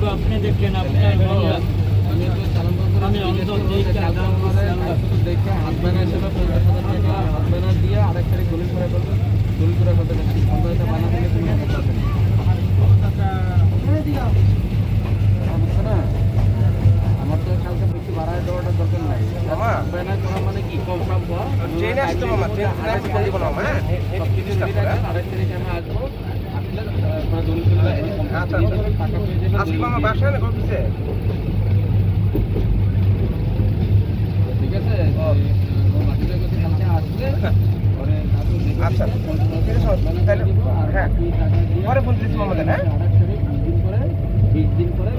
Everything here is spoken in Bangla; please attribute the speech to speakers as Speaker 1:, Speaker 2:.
Speaker 1: দেখব আপনি দেখেন আপনার
Speaker 2: আমি
Speaker 1: অন্তর দেখে
Speaker 2: হাত ব্যানার হিসেবে পঞ্চাশ হাজার টাকা। হাত ব্যানার দিয়ে আরেক তারিখ গুলি করে ফেলবে। গুলি করে গেছি পঞ্চাশটা বানা দিলে কোনো না আমার তো কালকে বেশি বাড়ায় দেওয়াটা দরকার নাই। ব্যানার করা মানে কি? কনফার্ম হওয়া
Speaker 3: ট্রেনে আসতো মামা, ট্রেন আসতে বলব না হ্যাঁ?
Speaker 2: সব কিছু ready আরেক তারিখে আমি আসব।
Speaker 3: আচ্ছা, আচ্ছা। আজকে মামা বাসায় না অফিসে
Speaker 2: ঠিক আছে
Speaker 3: আচ্ছা। তাহলে- হ্যাঁ। পরে ফোন দিচ্ছি মামাদের, হ্যাঁ?
Speaker 2: বিশ দিন পরে